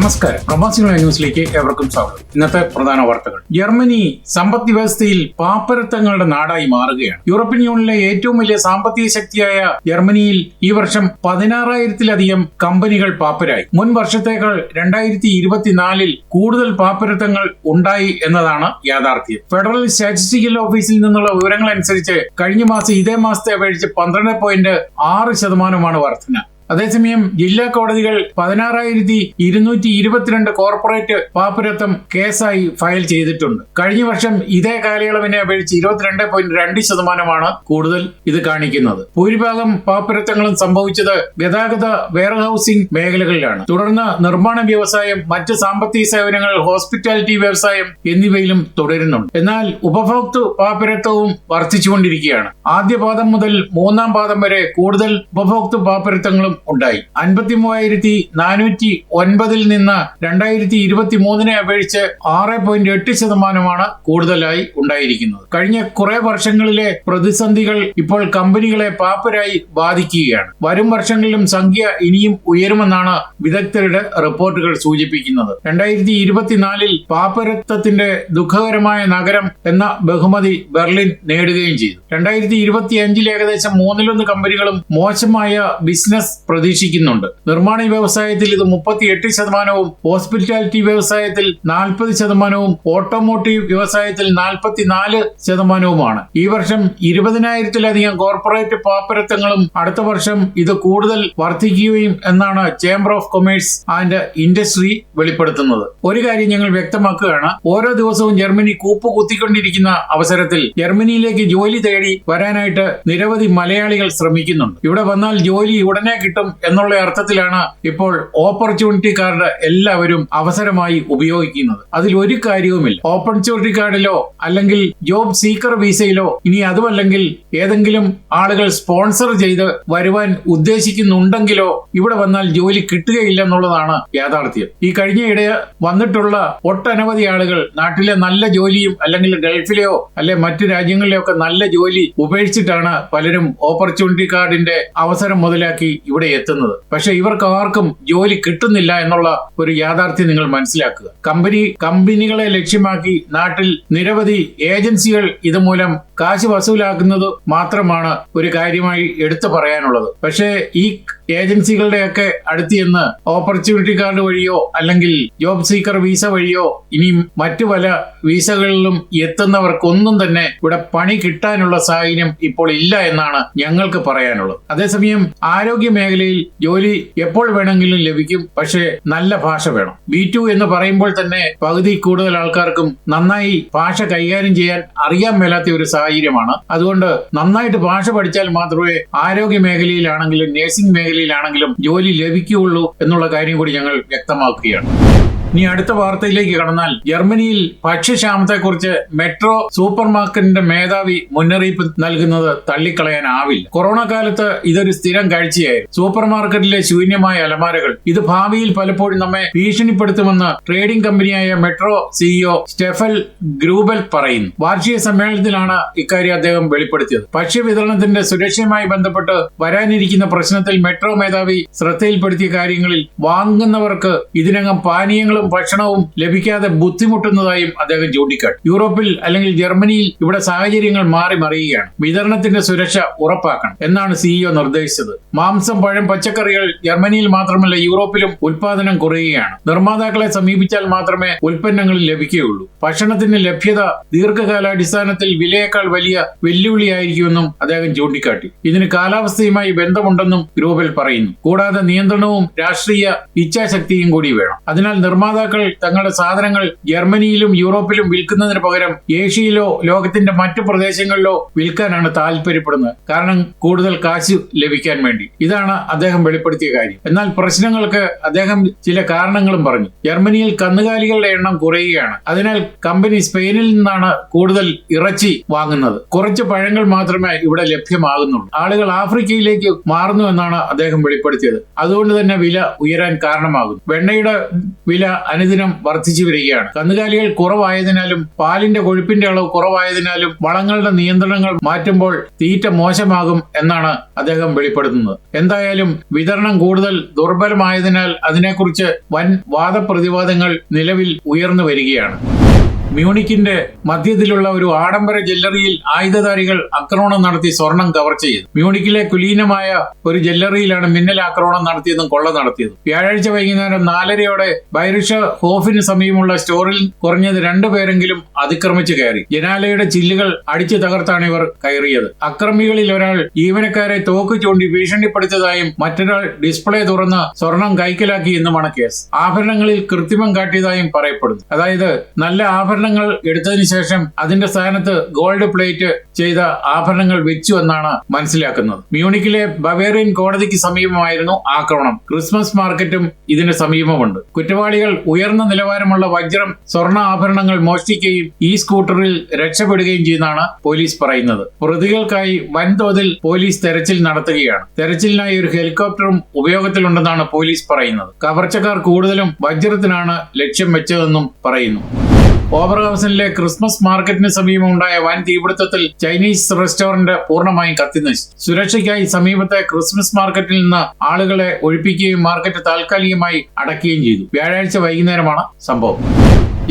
നമസ്കാരം. പ്രവാസികളെ ന്യൂസിലേക്ക് ഏവർക്കും സ്വാഗതം. ഇന്നത്തെ പ്രധാന വാർത്തകൾ. ജർമ്മനി സമ്പദ് വ്യവസ്ഥയിൽ പാപ്പരത്തങ്ങളുടെ നാടായി മാറുകയാണ്. യൂറോപ്യൻ യൂണിയനിലെ ഏറ്റവും വലിയ സാമ്പത്തിക ശക്തിയായ ജർമ്മനിയിൽ ഈ വർഷം പതിനാറായിരത്തിലധികം കമ്പനികൾ പാപ്പരായി. മുൻ വർഷത്തേക്കാൾ രണ്ടായിരത്തി ഇരുപത്തിനാലിൽ കൂടുതൽ പാപ്പരത്തങ്ങൾ ഉണ്ടായി എന്നതാണ് യാഥാർത്ഥ്യം. ഫെഡറൽ സ്റ്റാറ്റിസ്റ്റിക്കൽ ഓഫീസിൽ നിന്നുള്ള വിവരങ്ങൾ അനുസരിച്ച് കഴിഞ്ഞ മാസം ഇതേ മാസത്തെ അപേക്ഷിച്ച് പന്ത്രണ്ട് പോയിന്റ് ആറ് ശതമാനമാണ് വർധന. അതേസമയം ജില്ലാ കോടതികൾ പതിനാറായിരത്തി ഇരുന്നൂറ്റി ഇരുപത്തിരണ്ട് കോർപ്പറേറ്റ് പാപ്പരത്വം കേസായി ഫയൽ ചെയ്തിട്ടുണ്ട്. കഴിഞ്ഞ വർഷം ഇതേ കാലയളവിനെ അപേക്ഷിച്ച് ഇരുപത്തിരണ്ട് പോയിന്റ് രണ്ട് ശതമാനമാണ് കൂടുതൽ ഇത് കാണിക്കുന്നത്. ഭൂരിഭാഗം പാപ്പരത്വങ്ങളും സംഭവിച്ചത് ഗതാഗത വെയർഹൌസിംഗ് മേഖലകളിലാണ്. തുടർന്ന് നിർമ്മാണ വ്യവസായം മറ്റ് സാമ്പത്തിക സേവനങ്ങൾ ഹോസ്പിറ്റാലിറ്റി വ്യവസായം എന്നിവയിലും തുടരുന്നുണ്ട്. എന്നാൽ ഉപഭോക്തൃ പാപ്പരത്വവും വർദ്ധിച്ചുകൊണ്ടിരിക്കുകയാണ്. ആദ്യ പാദം മുതൽ മൂന്നാം പാദം വരെ കൂടുതൽ ഉപഭോക്തൃ പാപ്പരത്വങ്ങളും ഉണ്ടായി. അൻപത്തി മൂവായിരത്തി നാനൂറ്റി ഒൻപതിൽ നിന്ന് രണ്ടായിരത്തി ഇരുപത്തി മൂന്നിനെ അപേക്ഷിച്ച് ആറ് പോയിന്റ് എട്ട് ശതമാനമാണ് കൂടുതലായി ഉണ്ടായിരിക്കുന്നത്. കഴിഞ്ഞ കുറെ വർഷങ്ങളിലെ പ്രതിസന്ധികൾ ഇപ്പോൾ കമ്പനികളെ പാപ്പരായി ബാധിക്കുകയാണ്. വരും വർഷങ്ങളിലും സംഖ്യ ഇനിയും ഉയരുമെന്നാണ് വിദഗ്ധരുടെ റിപ്പോർട്ടുകൾ സൂചിപ്പിക്കുന്നത്. രണ്ടായിരത്തി ഇരുപത്തിനാലിൽ പാപ്പരത്വത്തിന്റെ ദുഃഖകരമായ നഗരം എന്ന ബഹുമതി ബെർലിൻ നേടുകയും ചെയ്തു. രണ്ടായിരത്തി ഇരുപത്തി അഞ്ചിൽ ഏകദേശം മൂന്നിലൊന്ന് കമ്പനികളും മോശമായ ബിസിനസ് പ്രതീക്ഷിക്കുന്നുണ്ട്. നിർമ്മാണ വ്യവസായത്തിൽ ഇത് മുപ്പത്തി എട്ട് ശതമാനവും ഹോസ്പിറ്റാലിറ്റി വ്യവസായത്തിൽ നാൽപ്പത് ശതമാനവും ഓട്ടോമോട്ടീവ് വ്യവസായത്തിൽ നാൽപ്പത്തിനാല് ശതമാനവുമാണ്. ഈ വർഷം ഇരുപതിനായിരത്തിലധികം കോർപ്പറേറ്റ് പാപ്പരത്വങ്ങളും അടുത്ത വർഷം ഇത് കൂടുതൽ വർദ്ധിക്കുകയും എന്നാണ് chamber of commerce and industry വെളിപ്പെടുത്തുന്നത്. ഒരു കാര്യം ഞങ്ങൾ വ്യക്തമാക്കുകയാണ് ഓരോ ദിവസവും ജർമ്മനി കൂപ്പ് കുത്തിക്കൊണ്ടിരിക്കുന്ന അവസരത്തിൽ ജർമ്മനിയിലേക്ക് ജോലി തേടി വരാനായിട്ട് നിരവധി മലയാളികൾ ശ്രമിക്കുന്നുണ്ട്. ഇവിടെ വന്നാൽ ജോലി ഉടനെ കിട്ടും എന്നുള്ള അർത്ഥത്തിലാണ് ഇപ്പോൾ ഓപ്പർച്യൂണിറ്റി കാർഡ് എല്ലാവരും അവസരമായി ഉപയോഗിക്കുന്നത്. അതിൽ ഒരു കാര്യവുമില്ല. ഓപ്പർച്യൂണിറ്റി കാർഡിലോ അല്ലെങ്കിൽ ജോബ് സീക്കർ വിസയിലോ ഇനി അതുമല്ലെങ്കിൽ ഏതെങ്കിലും ആളുകൾ സ്പോൺസർ ചെയ്ത് വരുവാൻ ഉദ്ദേശിക്കുന്നുണ്ടെങ്കിലോ ഇവിടെ വന്നാൽ ജോലി കിട്ടുകയില്ല എന്നുള്ളതാണ് യാഥാർത്ഥ്യം. ഈ കഴിഞ്ഞയിടെ വന്നിട്ടുള്ള ഒട്ടനവധി ആളുകൾ നാട്ടിലെ നല്ല ജോലിയും അല്ലെങ്കിൽ ഗൾഫിലെയോ അല്ലെ മറ്റു രാജ്യങ്ങളിലെയോ ഒക്കെ നല്ല ജോലി ഉപേക്ഷിച്ചിട്ടാണ് പലരും ഓപ്പർച്യൂണിറ്റി കാർഡിന്റെ അവസരം മുതലാക്കി ഇവിടെ എത്തുന്നത്. പക്ഷെ ഇവർക്ക് ആർക്കും ജോലി കിട്ടുന്നില്ല എന്നുള്ള ഒരു യാഥാർത്ഥ്യം നിങ്ങൾ മനസ്സിലാക്കുക. കമ്പനി കമ്പനികളെ ലക്ഷ്യമാക്കി നാട്ടിൽ നിരവധി ഏജൻസികൾ ഇതുമൂലം കാശ് വസൂലാക്കുന്നത് മാത്രമാണ് ഒരു കാര്യമായി എടുത്തു പറയാനുള്ളത്. പക്ഷേ ഈ ഏജൻസികളുടെയൊക്കെ അടുത്ത് ചെന്ന് ഓപ്പർച്യൂണിറ്റി കാർഡ് വഴിയോ അല്ലെങ്കിൽ ജോബ് സീക്കർ വീസ വഴിയോ ഇനി മറ്റു പല വീസകളിലും എത്തുന്നവർക്കൊന്നും തന്നെ ഇവിടെ പണി കിട്ടാനുള്ള സാഹചര്യം ഇപ്പോൾ ഇല്ല എന്നാണ് ഞങ്ങൾക്ക് പറയാനുള്ളത്. അതേസമയം ആരോഗ്യ മേഖലയിൽ ജോലി എപ്പോൾ വേണമെങ്കിലും ലഭിക്കും. പക്ഷേ നല്ല ഭാഷ വേണം. ബി ടു എന്ന് പറയുമ്പോൾ തന്നെ പകുതി കൂടുതൽ ആൾക്കാർക്കും നന്നായി ഭാഷ കൈകാര്യം ചെയ്യാൻ അറിയാൻ മേലാത്ത ഒരു സാഹചര്യമാണ്. അതുകൊണ്ട് നന്നായിട്ട് ഭാഷ പഠിച്ചാൽ മാത്രമേ ആരോഗ്യ മേഖലയിലാണെങ്കിലും നഴ്സിംഗ് മേഖലയിലാണെങ്കിലും ജോലി ലഭിക്കുകയുള്ളൂ എന്നുള്ള കാര്യം കൂടി ഞങ്ങൾ വ്യക്തമാക്കുകയാണ്. ഇനി അടുത്ത വാർത്തയിലേക്ക് കടന്നാൽ ജർമ്മനിയിൽ ഭക്ഷ്യക്ഷാമത്തെക്കുറിച്ച് മെട്രോ സൂപ്പർ മാർക്കറ്റിന്റെ മേധാവി മുന്നറിയിപ്പ് നൽകുന്നത് തള്ളിക്കളയാനാവില്ല. കൊറോണ കാലത്ത് ഇതൊരു സ്ഥിരം കാഴ്ചയായിരുന്നു. സൂപ്പർ മാർക്കറ്റിലെ ശൂന്യമായ അലമാരകൾ. ഇത് ഭാവിയിൽ പലപ്പോഴും നമ്മെ ഭീഷണിപ്പെടുത്തുമെന്ന് ട്രേഡിംഗ് കമ്പനിയായ മെട്രോ സിഇഒ സ്റ്റെഫൽ ഗ്രൂബൽ പറയുന്നു. വാർഷിക സമ്മേളനത്തിലാണ് ഇക്കാര്യം അദ്ദേഹം വെളിപ്പെടുത്തിയത്. ഭക്ഷ്യവിതരണത്തിന്റെ സുരക്ഷയുമായി ബന്ധപ്പെട്ട് വരാനിരിക്കുന്ന പ്രശ്നത്തിൽ മെട്രോ മേധാവി ശ്രദ്ധയിൽപ്പെടുത്തിയ കാര്യങ്ങളിൽ വാങ്ങുന്നവർക്ക് ഇതിനകം പാനീയങ്ങളും ഭക്ഷണവും ലഭിക്കാതെ ബുദ്ധിമുട്ടുന്നതായും അദ്ദേഹം ചൂണ്ടിക്കാട്ടി. യൂറോപ്പിൽ അല്ലെങ്കിൽ ജർമ്മനിയിൽ ഇവിടെ സാഹചര്യങ്ങൾ മാറി മറിയുകയാണ്. വിതരണത്തിന്റെ സുരക്ഷ ഉറപ്പാക്കണം എന്നാണ് സിഇഒ നിർദ്ദേശിച്ചത്. മാംസം പഴം പച്ചക്കറികൾ ജർമ്മനിയിൽ മാത്രമല്ല യൂറോപ്പിലും ഉൽപാദനം കുറയുകയാണ്. നിർമ്മാതാക്കളെ സമീപിച്ചാൽ മാത്രമേ ഉൽപ്പന്നങ്ങൾ ലഭിക്കുകയുള്ളൂ. ഭക്ഷണത്തിന്റെ ലഭ്യത ദീർഘകാലാടിസ്ഥാനത്തിൽ വിലയേക്കാൾ വലിയ വെല്ലുവിളിയായിരിക്കുമെന്നും അദ്ദേഹം ചൂണ്ടിക്കാട്ടി. ഇതിന് കാലാവസ്ഥയുമായി ബന്ധമുണ്ടെന്നും ഗ്രൂപ്പിൽ പറയുന്നു. കൂടാതെ നിയന്ത്രണവും രാഷ്ട്രീയ ഇച്ഛാശക്തിയും കൂടി വേണം. അതിനാൽ നിർമ്മാതാക്കൾ തങ്ങളുടെ സാധനങ്ങൾ ജർമ്മനിയിലും യൂറോപ്പിലും വിൽക്കുന്നതിന് പകരം ഏഷ്യയിലോ ലോകത്തിന്റെ മറ്റു പ്രദേശങ്ങളിലോ വിൽക്കാനാണ് താല്പര്യപ്പെടുന്നത്. കാരണം കൂടുതൽ കാശ് ലഭിക്കാൻ വേണ്ടി. ഇതാണ് അദ്ദേഹം വെളിപ്പെടുത്തിയ കാര്യം. എന്നാൽ പ്രശ്നങ്ങൾക്ക് അദ്ദേഹം ചില കാരണങ്ങളും പറഞ്ഞു. ജർമ്മനിയിൽ കന്നുകാലികളുടെ എണ്ണം കുറയുകയാണ്. അതിനാൽ കമ്പനി സ്പെയിനിൽ നിന്നാണ് കൂടുതൽ ഇറച്ചി വാങ്ങുന്നത്. കുറച്ച് പഴങ്ങൾ മാത്രമേ ഇവിടെ ലഭ്യമാകുന്നുള്ളൂ. ആളുകൾ ആഫ്രിക്കയിലേക്ക് മാറുന്നു എന്നാണ് അദ്ദേഹം വെളിപ്പെടുത്തിയത്. അതുകൊണ്ട് തന്നെ വില ഉയരാൻ കാരണമാകുന്നു. വെണ്ണയുടെ വില അനുദിനം വർദ്ധിച്ചു വരികയാണ്. കന്നുകാലികൾ കുറവായതിനാലും പാലിന്റെ കൊഴുപ്പിന്റെ അളവ് കുറവായതിനാലും വളങ്ങളുടെ നിയന്ത്രണങ്ങൾ മാറ്റുമ്പോൾ തീറ്റ മോശമാകും എന്നാണ് അദ്ദേഹം വെളിപ്പെടുത്തുന്നത്. എന്തായാലും വിതരണം കൂടുതൽ ദുർബലമായതിനാൽ അതിനെക്കുറിച്ച് വൻ വാദപ്രതിവാദങ്ങൾ നിലവിൽ ഉയർന്നു വരികയാണ്. മ്യൂണിക്കിന്റെ മധ്യത്തിലുള്ള ഒരു ആഡംബര ജ്വല്ലറിയിൽ ആയുധധാരികൾ ആക്രമണം നടത്തി സ്വർണം കവർച്ച ചെയ്തു. മ്യൂണിക്കിലെ കുലീനമായ ഒരു ജ്വല്ലറിയിലാണ് മിന്നൽ ആക്രമണം നടത്തിയതും കൊള്ള നടത്തിയതും. വ്യാഴാഴ്ച വൈകുന്നേരം നാലരയോടെ ബൈറിഷ ഹോഫിന് സമീപമുള്ള സ്റ്റോറിൽ കുറഞ്ഞത് രണ്ടുപേരെങ്കിലും അതിക്രമിച്ചു കയറി. ജനാലയുടെ ചില്ലുകൾ അടിച്ചു തകർത്താണ് ഇവർ കയറിയത്. അക്രമികളിൽ ഒരാൾ ജീവനക്കാരെ തോക്ക് ചൂണ്ടി ഭീഷണിപ്പെടുത്തിയതായും മറ്റൊരാൾ ഡിസ്പ്ലേ തുറന്ന് സ്വർണം കൈക്കലാക്കി എന്നുമാണ് കേസ്. ആഭരണങ്ങളിൽ കൃത്രിമം കാട്ടിയതായും പറയപ്പെടുന്നു. അതായത് നല്ല ആഭരണങ്ങൾ എടുത്തതിനു ശേഷം അതിന്റെ സ്ഥാനത്ത് ഗോൾഡ് പ്ലേറ്റ് ചെയ്ത ആഭരണങ്ങൾ വെച്ചു എന്നാണ് മനസ്സിലാക്കുന്നത്. മ്യൂണിക്കിലെ ബവേറിയൻ കോടതിക്ക് സമീപമായിരുന്നു ആക്രമണം. ക്രിസ്മസ് മാർക്കറ്റും ഇതിന് സമീപമുണ്ട്. കുറ്റവാളികൾ ഉയർന്ന നിലവാരമുള്ള വജ്രം സ്വർണ ആഭരണങ്ങൾ മോഷ്ടിക്കുകയും ഈ സ്കൂട്ടറിൽ രക്ഷപ്പെടുകയും ചെയ്യുന്നതാണ് പോലീസ് പറയുന്നത്. പ്രതികൾക്കായി വൻതോതിൽ പോലീസ് തെരച്ചിൽ നടത്തുകയാണ്. തെരച്ചിലിനായി ഒരു ഹെലികോപ്റ്ററും ഉപയോഗത്തിലുണ്ടെന്നാണ് പോലീസ് പറയുന്നത്. കവർച്ചക്കാർ കൂടുതലും വജ്രത്തിനാണ് ലക്ഷ്യം വെച്ചതെന്നും പറയുന്നു. ഓവർഹൗസിലെ ക്രിസ്മസ് മാർക്കറ്റിന് സമീപം ഉണ്ടായ വൻ തീപിടുത്തത്തിൽ ചൈനീസ് റെസ്റ്റോറന്റ് പൂർണമായും കത്തിനശിച്ചു. സുരക്ഷയ്ക്കായി സമീപത്തെ ക്രിസ്മസ് മാർക്കറ്റിൽ നിന്ന് ആളുകളെ ഒഴിപ്പിക്കുകയും മാർക്കറ്റ് താൽക്കാലികമായി അടയ്ക്കുകയും ചെയ്തു. വ്യാഴാഴ്ച വൈകുന്നേരമാണ് സംഭവം.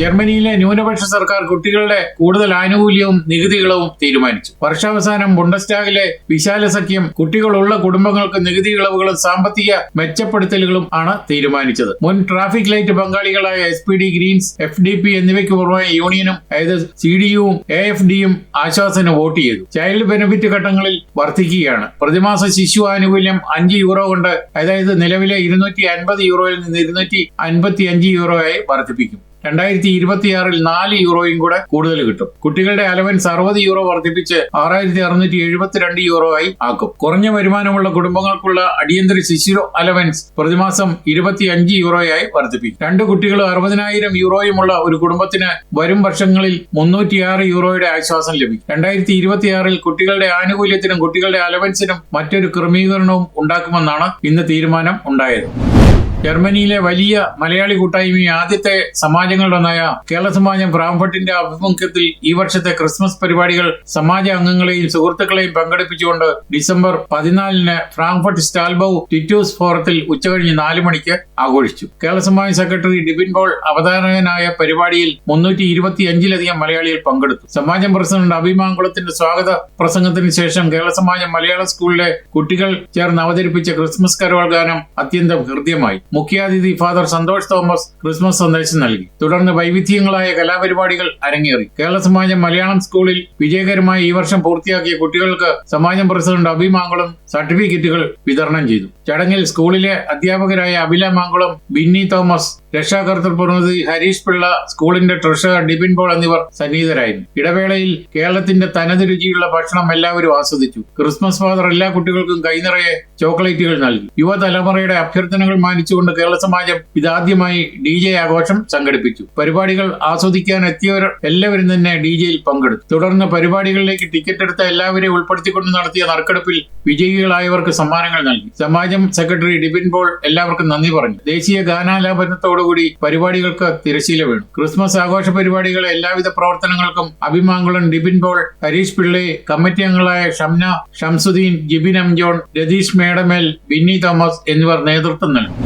ജർമ്മനിയിലെ ന്യൂനപക്ഷ സർക്കാർ കുട്ടികളുടെ കൂടുതൽ ആനുകൂല്യവും നികുതികളവും തീരുമാനിച്ചു. വർഷാവസാനം ബുണ്ടസ്റ്റാഗിലെ വിശാല സഖ്യം കുട്ടികളുള്ള കുടുംബങ്ങൾക്ക് നികുതി ഇളവുകളും സാമ്പത്തിക മെച്ചപ്പെടുത്തലുകളും ആണ് തീരുമാനിച്ചത്. മുൻ traffic light പങ്കാളികളായ S P D Greens F D P എന്നിവയ്ക്ക് പുറമെ യൂണിയനും അതായത് സി ഡി യുവും എ എഫ് ഡിയും ആശ്വാസന് വോട്ട് ചെയ്തു. ചൈൽഡ് ബെനിഫിറ്റ് ഘട്ടങ്ങളിൽ വർദ്ധിക്കുകയാണ് പ്രതിമാസ ശിശു ആനുകൂല്യം അഞ്ച് യൂറോ കൊണ്ട് അതായത് നിലവിലെ ഇരുന്നൂറ്റി അൻപത് യൂറോയിൽ നിന്ന് ഇരുന്നൂറ്റി അൻപത്തി അഞ്ച് യൂറോയായി വർദ്ധിപ്പിക്കും. രണ്ടായിരത്തി ഇരുപത്തിയാറിൽ നാല് യൂറോയും കൂടെ കൂടുതൽ കിട്ടും. കുട്ടികളുടെ അലവൻസ് അറുപത് യൂറോ വർദ്ധിപ്പിച്ച് ആറായിരത്തി അറുന്നൂറ്റി എഴുപത്തിരണ്ട് യൂറോ ആയി ആക്കും. കുറഞ്ഞ വരുമാനമുള്ള കുടുംബങ്ങൾക്കുള്ള അടിയന്തര ശിശു അലവൻസ് പ്രതിമാസം ഇരുപത്തി അഞ്ച് യൂറോയായി വർദ്ധിപ്പിക്കും. രണ്ട് കുട്ടികളും അറുപതിനായിരം യൂറോയുമുള്ള ഒരു കുടുംബത്തിന് വരും വർഷങ്ങളിൽ മുന്നൂറ്റിയാറ് യൂറോയുടെ ആശ്വാസം ലഭിക്കും. രണ്ടായിരത്തി ഇരുപത്തിയാറിൽ കുട്ടികളുടെ ആനുകൂല്യത്തിനും കുട്ടികളുടെ അലവൻസിനും മറ്റൊരു ക്രമീകരണവും ഉണ്ടാക്കുമെന്നാണ് ഇന്ന് തീരുമാനം ഉണ്ടായത്. ജർമ്മനിയിലെ വലിയ മലയാളി കൂട്ടായ്മയും ആദ്യത്തെ സമാജങ്ങളിലൊന്നായ കേരള സമാജം ഫ്രാങ്ക്ഫർട്ടിന്റെ ആഭിമുഖ്യത്തിൽ ഈ വർഷത്തെ ക്രിസ്മസ് പരിപാടികൾ സമാജ അംഗങ്ങളെയും സുഹൃത്തുക്കളെയും പങ്കെടുപ്പിച്ചുകൊണ്ട് ഡിസംബർ പതിനാലിന് ഫ്രാങ്ക്ഫർട്ട് സ്റ്റാൽബൌ ടിറ്റൂസ് ഫോറത്തിൽ ഉച്ചകഴിഞ്ഞ് നാല് മണിക്ക് ആഘോഷിച്ചു. കേരള സമാജം സെക്രട്ടറി ഡിബിൻ പോൾ അവതാരകനായ പരിപാടിയിൽ മുന്നൂറ്റി ഇരുപത്തിയഞ്ചിലധികം മലയാളികൾ പങ്കെടുത്തു. സമാജം പ്രസിഡന്റ് അഭിമാങ്കുളത്തിന്റെ സ്വാഗത പ്രസംഗത്തിന് ശേഷം കേരള സമാജം മലയാള സ്കൂളിലെ കുട്ടികൾ ചേർന്ന് അവതരിപ്പിച്ച ക്രിസ്മസ് കരോൾ ഗാനം അത്യന്തം ഹൃദ്യമായി. മുഖ്യാതിഥി ഫാദർ സന്തോഷ് തോമസ് ക്രിസ്മസ് സന്ദേശം നൽകി. തുടർന്ന് വൈവിധ്യങ്ങളായ കലാപരിപാടികൾ അരങ്ങേറി. കേരള സമാജം മലയാളം സ്കൂളിൽ വിജയകരമായി ഈ വർഷം പൂർത്തിയാക്കിയ കുട്ടികൾക്ക് സമാജം പ്രസിഡന്റ് അഭിമാങ്കുളം സർട്ടിഫിക്കറ്റുകൾ വിതരണം ചെയ്തു. ചടങ്ങിൽ സ്കൂളിലെ അധ്യാപകരായ അഭില മാങ്കുളം ബിന്നി തോമസ് രക്ഷാകർത്തൃ പ്രതിനിധി ഹരീഷ് പിള്ള സ്കൂളിന്റെ ട്രഷറർ ഡിബിൻ പോൾ എന്നിവർ സന്നിഹിതരായിരുന്നു. ഇടവേളയിൽ കേരളത്തിന്റെ തനത് രുചിയുള്ള ഭക്ഷണം എല്ലാവരും ആസ്വദിച്ചു. ക്രിസ്മസ് ഫാദർ എല്ലാ കുട്ടികൾക്കും കൈനിറയെ ചോക്ലേറ്റുകൾ നൽകി. യുവതലമുറയുടെ അഭ്യർത്ഥനകൾ മാനിച്ചുകൊണ്ട് കേരള സമാജം ഇതാദ്യമായി ഡി ജെ ആഘോഷം സംഘടിപ്പിച്ചു. പരിപാടികൾ ആസ്വദിക്കാൻ എത്തിയവർ എല്ലാവരും തന്നെ ഡി ജെയിൽ പങ്കെടുത്തു. തുടർന്ന് പരിപാടികളിലേക്ക് ടിക്കറ്റ് എടുത്ത എല്ലാവരെയും ഉൾപ്പെടുത്തിക്കൊണ്ട് നടത്തിയ നറുക്കെടുപ്പിൽ വിജയികളായവർക്ക് സമ്മാനങ്ങൾ നൽകി. സമാജം സെക്രട്ടറി ഡിബിൻ പോൾ എല്ലാവർക്കും നന്ദി പറഞ്ഞു. ദേശീയ ഗാനാലാപനത്തോടുകൂടി പരിപാടികൾക്ക് തിരശീല വീണു. ക്രിസ്മസ് ആഘോഷ പരിപാടികളെ എല്ലാവിധ പ്രവർത്തനങ്ങൾക്കും അഭിമാങ്കുളം ഡിബിൻ പോൾ ഹരീഷ് പിള്ളെ കമ്മിറ്റി അംഗങ്ങളായ ഷംന ഷംസുദ്ദീൻ ജിബിൻ എംജോൺ രതീഷ് മേഡമേൽ ബിന്നി തോമസ് എന്നിവർ നേതൃത്വം നൽകി.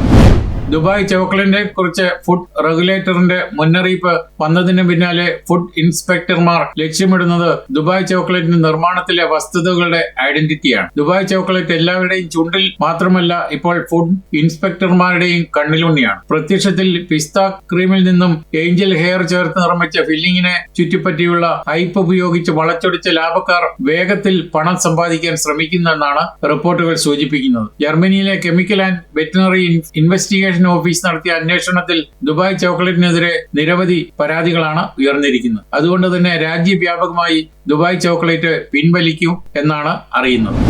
ദുബായ് ചോക്ലേറ്റിനെ കുറിച്ച് ഫുഡ് റെഗുലേറ്ററിന്റെ മുന്നറിയിപ്പ് വന്നതിന് പിന്നാലെ ഫുഡ് ഇൻസ്പെക്ടർമാർ ലക്ഷ്യമിടുന്നത് ദുബായ് ചോക്ലേറ്റിന്റെ നിർമ്മാണത്തിലെ വസ്തുതകളുടെ ഐഡന്റിറ്റിയാണ് ദുബായ് ചോക്ലേറ്റ് എല്ലാവരുടെയും ചുണ്ടിൽ മാത്രമല്ല ഇപ്പോൾ ഫുഡ് ഇൻസ്പെക്ടർമാരുടെയും കണ്ണിലുണ്ണിയാണ് പ്രത്യക്ഷത്തിൽ പിസ്ത ക്രീമിൽ നിന്നും ഏഞ്ചൽ ഹെയർ ചേർത്ത് നിർമ്മിച്ച ഫില്ലിങ്ങിനെ ചുറ്റിപ്പറ്റിയുള്ള ഹൈപ്പ് ഉപയോഗിച്ച് വളച്ചൊടിച്ച ലാഭക്കാർ വേഗത്തിൽ പണം സമ്പാദിക്കാൻ ശ്രമിക്കുന്നെന്നാണ് റിപ്പോർട്ടുകൾ സൂചിപ്പിക്കുന്നത്. ജർമ്മനിയിലെ chemical and veterinary investigation office നടത്തിയ അന്വേഷണത്തിൽ ദുബായ് ചോക്ലേറ്റിനെതിരെ നിരവധി പരാതികളാണ് ഉയർന്നിരിക്കുന്നത്. അതുകൊണ്ട് തന്നെ രാജ്യവ്യാപകമായി ദുബായ് ചോക്ലേറ്റ് പിൻവലിക്കും എന്നാണ് അറിയുന്നത്.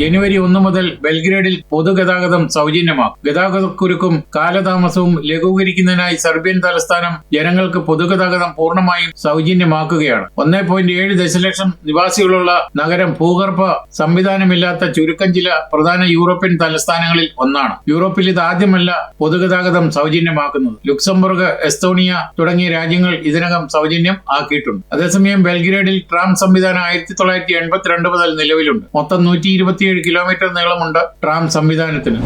ജനുവരി ഒന്ന് മുതൽ ബെൽഗ്രേഡിൽ പൊതുഗതാഗതം സൗജന്യമാക്കും. ഗതാഗതക്കുരുക്കും കാലതാമസവും ലഘൂകരിക്കുന്നതിനായി സെർബിയൻ തലസ്ഥാനം ജനങ്ങൾക്ക് പൊതുഗതാഗതം പൂർണമായും സൗജന്യമാക്കുകയാണ്. ഒന്നേ പോയിന്റ് ഏഴ് ദശലക്ഷം നിവാസികളുള്ള നഗരം ഭൂഗർഭ സംവിധാനമില്ലാത്ത ചുരുക്കം ചില പ്രധാന യൂറോപ്യൻ തലസ്ഥാനങ്ങളിൽ ഒന്നാണ്. യൂറോപ്പിൽ ഇത് ആദ്യമല്ല പൊതുഗതാഗതം സൗജന്യമാക്കുന്നത്. ലുക്സംബർഗ് എസ്തോണിയ തുടങ്ങിയ രാജ്യങ്ങൾ ഇതിനകം സൗജന്യം ആക്കിയിട്ടുണ്ട്. അതേസമയം ബെൽഗ്രേഡിൽ ട്രാം സംവിധാനം ആയിരത്തി തൊള്ളായിരത്തി എൺപത്തിരണ്ട് മുതൽ നിലവിലുണ്ട്. മൊത്തം നൂറ്റി ഇരുപത്തിയേഴ് കിലോമീറ്റർ നീളമുണ്ട് ട്രാം സംവിധാനത്തിന്.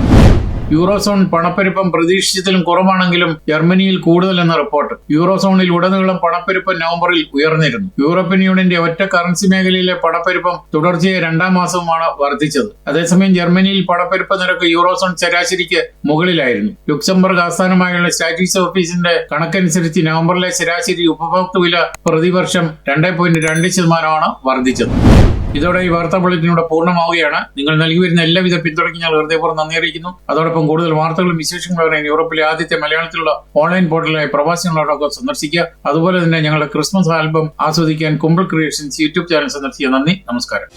യൂറോസോൺ പണപ്പെരുപ്പം പ്രതീക്ഷിച്ചതിലും കുറവാണെങ്കിലും ജർമ്മനിയിൽ കൂടുതലെന്ന റിപ്പോർട്ട്. യൂറോസോണിൽ ഉടനീളം പണപ്പെരുപ്പം നവംബറിൽ ഉയർന്നിരുന്നു. യൂറോപ്യൻ യൂണിയന്റെ ഒറ്റ കറൻസി മേഖലയിലെ പണപ്പെരുപ്പം തുടർച്ചയായ രണ്ടാം മാസവുമാണ് വർദ്ധിച്ചത്. അതേസമയം ജർമ്മനിയിൽ പണപ്പെരുപ്പ നിരക്ക് യൂറോസോൺ ശരാശരിക്ക് മുകളിലായിരുന്നു. ലുക്സംബർഗ് ആസ്ഥാനമായുള്ള സ്റ്റാറ്റിക്സ് ഓഫീസിന്റെ കണക്കനുസരിച്ച് നവംബറിലെ ശരാശരി ഉപഭോക്തൃ വില പ്രതിവർഷം രണ്ടേ പോയിന്റ് രണ്ട് ശതമാനമാണ് വർദ്ധിച്ചത്. ഇതോടെ ഈ വാർത്താ ബുള്ളറ്റിനൂടെ പൂർണമാവുകയാണ്. നിങ്ങൾ നൽകി വരുന്ന എല്ലാവിധ പിന്തുണയ്ക്കും ഞാൻ ഹൃദയപൂർവം നന്ദി അറിയിക്കുന്നു. അതോടൊപ്പം കൂടുതൽ വാർത്തകളും വിശേഷങ്ങളും അറിയാൻ യൂറോപ്പിലെ ആദ്യത്തെ മലയാളത്തിലുള്ള ഓൺലൈൻ പോർട്ടലായ പ്രവാസികളോടൊപ്പം സന്ദർശിക്കുക. അതുപോലെ തന്നെ ഞങ്ങളുടെ ക്രിസ്മസ് ആൽബം ആസ്വദിക്കാൻ കുമ്പിൾ ക്രിയേഷൻസ് യൂട്യൂബ് ചാനൽ സന്ദർശിക്കുക. നന്ദി നമസ്കാരം.